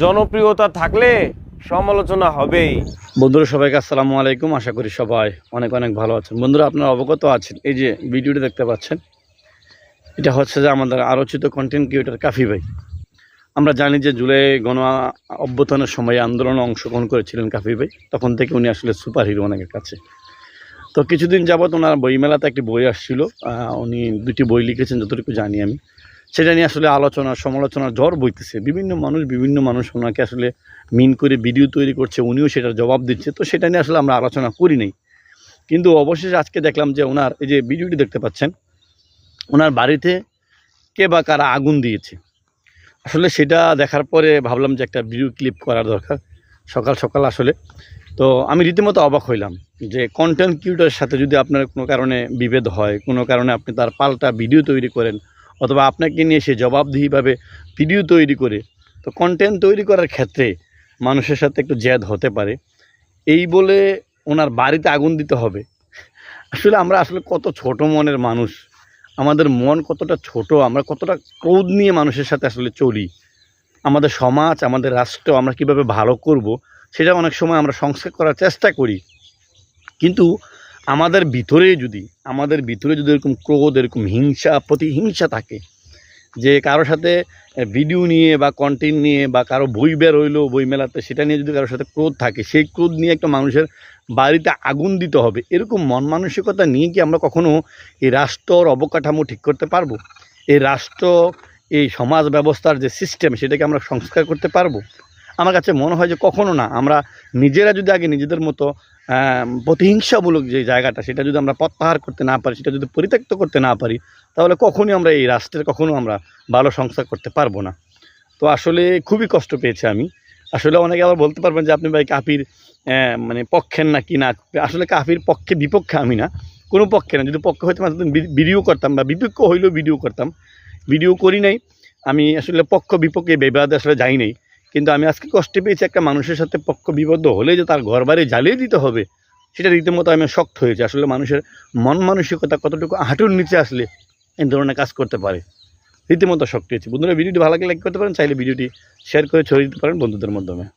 জনপ্রিয়তা থাকলে সমালোচনা হবেই। বন্ধুরা, সবাইকে আসসালামু আলাইকুম। আশা করি সবাই অনেক অনেক ভালো আছেন। বন্ধুরা, আপনারা অবগত আছেন এই যে ভিডিওটি দেখতে পাচ্ছেন। এটা হচ্ছে যে আমাদের আলোচিত কন্টেন্ট ক্রিয়েটার কাফি ভাই। আমরা জানি যে জুলাই গণ অভ্যুত্থানের সময় আন্দোলনে অংশগ্রহণ করেছিলেন কাফি ভাই। তখন থেকে উনি আসলে সুপার হিরো অনেকের কাছে। তো কিছুদিন যাবৎ ওনার বইমেলাতে একটি বই আসছিল। উনি দুটি বই লিখেছেন, যতটুকু জানি আমি। সেটা নিয়ে আসলে আলোচনা সমালোচনা জ্বর বইতেছে। বিভিন্ন মানুষ বিভিন্ন মানুষ ওনাকে আসলে মিন করে ভিডিও তৈরি করছে, উনিও সেটার জবাব দিচ্ছে। তো সেটা নিয়ে আসলে আমরা আলোচনা করি নাই। কিন্তু অবশেষে আজকে দেখলাম যে ওনার, এই যে ভিডিওটি দেখতে পাচ্ছেন, ওনার বাড়িতে কে বা কারা আগুন দিয়েছে। আসলে সেটা দেখার পরে ভাবলাম যে একটা ভিডিও ক্লিপ করার দরকার, সকাল সকাল আসলে। তো আমি রীতিমতো অবাক হইলাম যে কন্টেন্ট ক্রিয়েটরের সাথে যদি আপনার কোনো কারণে বিভেদ হয়, কোনো কারণে আপনি তার পাল্টা ভিডিও তৈরি করেন অথবা আপনাকে নিয়ে সে জবাবদিহিভাবে ভিডিও তৈরি করে, তো কন্টেন্ট তৈরি করার ক্ষেত্রে মানুষের সাথে একটু জ্যাদ হতে পারে। এই বলে ওনার বাড়িতে আগুন দিতে হবে। আসলে আমরা আসলে কত ছোট মনের মানুষ, আমাদের মন কতটা ছোট, আমরা কতটা ক্রোধ নিয়ে মানুষের সাথে আসলে চলি। আমাদের সমাজ, আমাদের রাষ্ট্র আমরা কীভাবে ভালো করব, সেটা অনেক সময় আমরা সংস্কার করার চেষ্টা করি। কিন্তু আমাদের ভিতরে যদি, আমাদের ভিতরে যদি এরকম ক্রোধ, এরকম হিংসা, প্রতিহিংসা থাকে, যে কারোর সাথে ভিডিও নিয়ে বা কন্টেন্ট নিয়ে বা কারও বই বের হইল বই মেলাতে, সেটা নিয়ে যদি কারোর সাথে ক্রোধ থাকে, সেই ক্রোধ নিয়ে একটা মানুষের বাড়িতে আগুন দিতে হবে, এরকম মন মানসিকতা নিয়ে কি আমরা কখনো এই রাষ্ট্রর অবকাঠামো ঠিক করতে পারব? এই রাষ্ট্র, এই সমাজ ব্যবস্থার যে সিস্টেম সেটাকে আমরা সংস্কার করতে পারব? আমার কাছে মনে হয় যে কখনো না, আমরা নিজেরা যদি আগে নিজেদের মতো প্রতিহিংসামূলক যে জায়গাটা, সেটা যদি আমরা প্রত্যাহার করতে না পারি, সেটা যদি পরিত্যক্ত করতে না পারি, তাহলে কখনই আমরা এই রাষ্ট্রের কখনো আমরা ভালো সংস্কার করতে পারব না। তো আসলে খুবই কষ্ট পেয়েছি আমি। আসলে অনেকে আবার বলতে পারবেন যে, আপনি ভাই কাফির মানে পক্ষের না কি না? আসলে কাফির পক্ষে বিপক্ষে আমি না, কোনো পক্ষে না। যদি পক্ষে হইতে পারতাম ভিডিও করতাম বা বিপক্ষ হইলেও ভিডিও করতাম। ভিডিও করি নাই। আমি আসলে পক্ষ বিপক্ষে বেবাদে আসলে যাই নাই। কিন্তু আমি আজকে কষ্ট পেয়েছি একটা মানুষের সাথে পক্ষ বিবদ্ধ হলে যে তার ঘর বাড়ি জ্বালিয়ে দিতে হবে, সেটা রীতিমতো আমি শক্ত হয়েছি। আসলে মানুষের মন মানসিকতা কতটুকু হাঁটুর নিচে আসলে এই ধরনের কাজ করতে পারে, রীতিমতো শক্ত হয়েছে। বন্ধুরা, ভিডিওটি ভালো লাগলে লাইক করতে পারেন, চাইলে ভিডিওটি শেয়ার করে ছড়িয়ে দিতে পারেন বন্ধুদের মাধ্যমে।